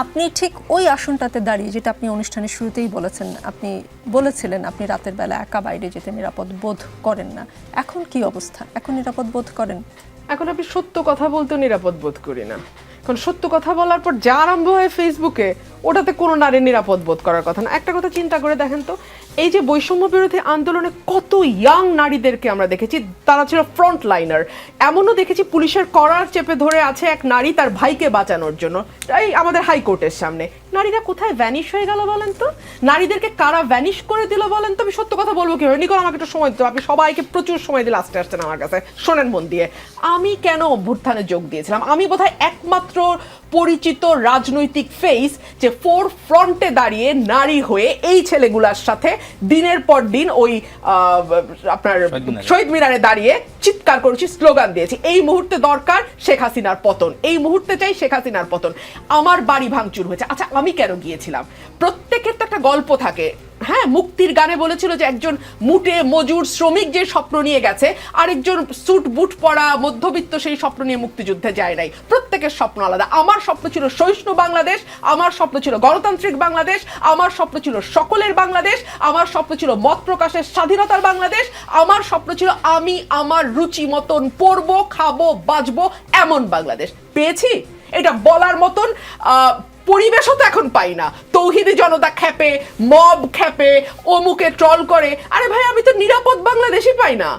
আপনি ঠিক ওই আসনটাতে দাঁড়িয়ে, যেটা আপনি অনুষ্ঠানের শুরুতেই বলেছেন, আপনি বলেছিলেন আপনি রাতের বেলা একা বাইরে যেতে নিরাপদ বোধ করেন না। এখন কি অবস্থা? এখন নিরাপদ বোধ করেন? এখন আপনি সত্য কথা বলতেও নিরাপদ বোধ করি না। এখন সত্য কথা বলার পর যা আরম্ভ হয় ফেসবুকে ওটাতে কোনো নারীর নিরাপদ বোধ করার কথা না। একটা কথা চিন্তা করে দেখেন তো, এই যে বৈষম্য বিরোধী আন্দোলনে কত ইয়াং নারীদেরকে আমরা দেখেছি, তারা ছিল ফ্রন্ট লাইনার এমনও দেখেছি পুলিশের করার চেপে ধরে আছে এক নারী তার ভাইকে বাঁচানোর জন্য। এই আমাদের হাইকোর্টের সামনে। নারীরা কোথায় ভ্যানিশ হয়ে গেল বলেন তো? নারীদেরকে কারা ভ্যানিশ করে দিল বলেন তো? আমি সত্য কথা বলব কীভাবে নিকল আমাকে একটু সময় দিতে। আপনি সবাইকে প্রচুর সময় দিলে আসতে আসছেন আমার কাছে। শোনেন মন দিয়ে। আমি কেন অভ্যুত্থানে যোগ দিয়েছিলাম? আমি বোধহয় একমাত্র পরিচিত রাজনৈতিক ফেস যে ফোর ফ্রন্টে দাঁড়িয়ে নারী হয়ে এই ছেলেগুলার সাথে দিনের পর দিন ওই আপনার শহীদ মিনারে। শহীদ মিনারে দাঁড়িয়ে চিৎকার করেছি স্লোগান দিয়েছি। এই মুহূর্তে দরকার শেখ হাসিনার পতন। এই মুহূর্তে চাই শেখ হাসিনার পতন। আমার বাড়ি ভাঙচুর হয়েছে। আচ্ছা আমি কেন গিয়েছিলাম? প্রত্যেকের তো একটা গল্প থাকে। হ্যাঁ মুক্তির গানে বলেছিল যে একজন মুটে মজুর শ্রমিক যে স্বপ্ন নিয়ে গেছে, আরেকজন স্যুট বুট পরা মধ্যবিত্ত সেই স্বপ্ন নিয়ে মুক্তিযুদ্ধে যায় নাই। প্রত্যেকের স্বপ্ন আলাদা। আমার স্বপ্ন ছিল সহিষ্ণু বাংলাদেশ, আমার স্বপ্ন ছিল গণতান্ত্রিক বাংলাদেশ, আমার স্বপ্ন ছিল সকলের বাংলাদেশ, আমার স্বপ্ন ছিল মত প্রকাশের স্বাধীনতার বাংলাদেশ, আমার স্বপ্ন ছিল আমি আমার রুচি মতন পড়ব খাব, বাঁচবো এমন বাংলাদেশ। পেয়েছি? এটা বলার মতন পরিবেশও তো এখন পাই না। তৌহিদি জনতা খেপে মব খেপে অমুকে ট্রল করে। আরে ভাই, আমি তো নিরাপদ বাংলাদেশই পাই না।